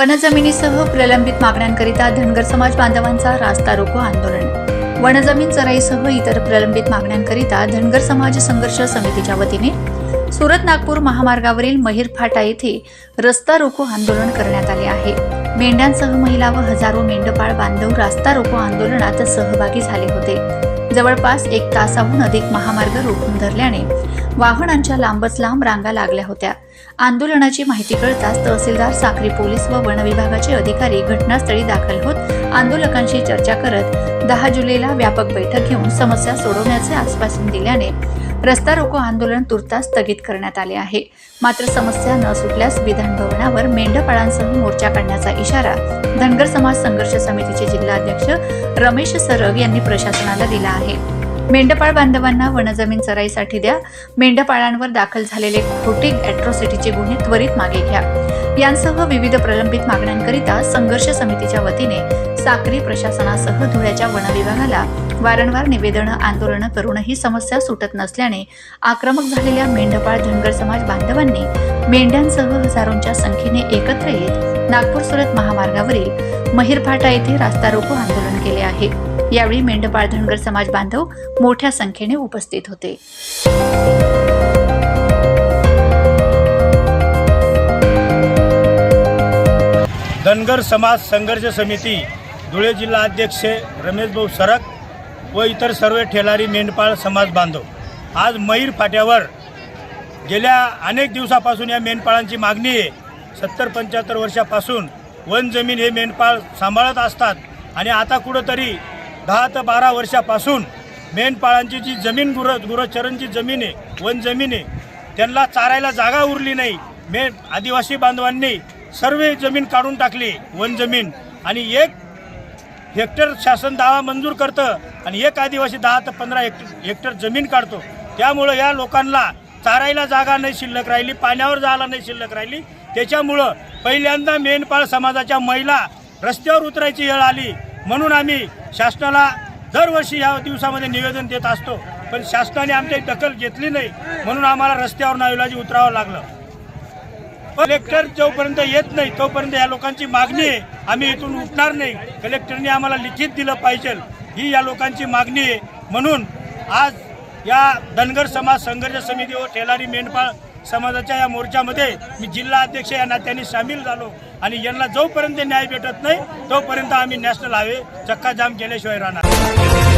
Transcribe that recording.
वनजमिनीसह प्रलंबित मागण्यांकरिता धनगर समाज बांधवांचा रास्ता रोको आंदोलन. वनजमीन चराईसह इतर प्रलंबित मागण्यांकरिता धनगर समाज संघर्ष समितीच्या वतीने सुरत नागपूर महामार्गावरील महिर फाटा येथे रस्ता रोको आंदोलन करण्यात आले आहे. मेंढ्यांसह महिला व हजारो मेंढपाळ बांधव रास्ता रोको आंदोलनात सहभागी झाले होते. जवळपास एक तासाहून अधिक महामार्ग रोखून धरल्याने वाहनांच्या लांबच लांब रांगा लागल्या होत्या. आंदोलनाची माहिती कळताच तहसीलदार साखरी पोलीस व वन विभागाचे अधिकारी घटनास्थळी दाखल होत आंदोलकांशी चर्चा करत दहा जुलैला व्यापक बैठक घेऊन समस्या सोडवण्याचे आश्वासन दिल्याने रस्ता रोको आंदोलन तुर्तास स्थगित करण्यात आले आहे. मात्र समस्या न सुटल्यास विधानभवनावर मेंढपाळांसह मोर्चा काढण्याचा इशारा धनगर समाज संघर्ष समितीचे जिल्हाध्यक्ष रमेश सरग यांनी प्रशासनाला दिला आहे. मेंढपाळ बांधवांना वनजमीन चराईसाठी द्या. मेंढपाळांवर दाखल झालेले खोटे अॅट्रॉसिटीचे गुन्हे त्वरित मागे घ्या. यांसह विविध प्रलंबित मागण्यांकरिता संघर्ष समितीच्या वतीने साक्री प्रशासनासह धुळ्याच्या वनविभागाला वारंवार निवेदनं आंदोलनं करूनही समस्या सुटत नसल्याने आक्रमक झालेल्या मेंढपाळ धनगर समाज बांधवांनी मेंढ्यांसह हजारोंच्या संख्येने एकत्र येत नागपूर सुरत महामार्गावरील महिरफाटा येथे रास्ता रोको आंदोलन केले आहे. यावेळी मेंढपाळ धनगर समाज बांधव मोठ्या संख्येने उपस्थित होते. धनगर समाज संघर्ष समिती धुळे जिल्हा अध्यक्ष रमेश भाऊ सरक व इतर सर्व ठेलारी मेंढपाळ समाज बांधव. आज मयूर फाट्यावर गेल्या अनेक दिवसापासून या मेंढपाळांची मागणी आहे. सत्तर पंच्याहत्तर वर्षापासून वन जमीन हे मेंढपाळ सांभाळत असतात आणि आता कुठंतरी दहा ते बारा वर्षापासून मेंढपाळांची जी जमीन गुर गुरचरणची जमीन आहे वन जमीन आहे त्यांना चारायला जागा उरली नाही. मेन आदिवासी बांधवांनी सर्व जमीन काढून टाकली वन जमीन. आणि एक हेक्टर शासन दावा मंजूर करतं आणि एक आदिवासी दहा ते पंधरा हेक्टर हेक्टर जमीन काढतो. त्यामुळं या लोकांना चारायला जागा नाही शिल्लक राहिली पाण्यावर जायला नाही शिल्लक राहिली. त्याच्यामुळं पहिल्यांदा मेनपाळ समाजाच्या महिला रस्त्यावर उतरायची वेळ आली. म्हणून आम्ही शासनाला दरवर्षी या दिवसामध्ये निवेदन देत असतो. पण शासनाने आमची दखल घेतली नाही. म्हणून आम्हाला रस्त्यावर नाविलाजी उतरावं लागलं. कलेक्टर जोपर्यंत येत नाही तोपर्यंत या लोकांची मागणी आहे. आम्ही इथून उठणार नाही. कलेक्टरने आम्हाला लिखित दिलं पाहिजे. ही या लोकांची मागणी आहे. म्हणून आज या धनगर समाज संघर्ष समिती व ठेलारी मेंढपाळ समाजाच्या या मोर्चामध्ये मी जिल्हा अध्यक्ष या नात्याने सामील झालो. आणि यांना जोपर्यंत न्याय भेटत नाही तोपर्यंत आम्ही नॅशनल हायवे चक्काजाम केल्याशिवाय राहणार.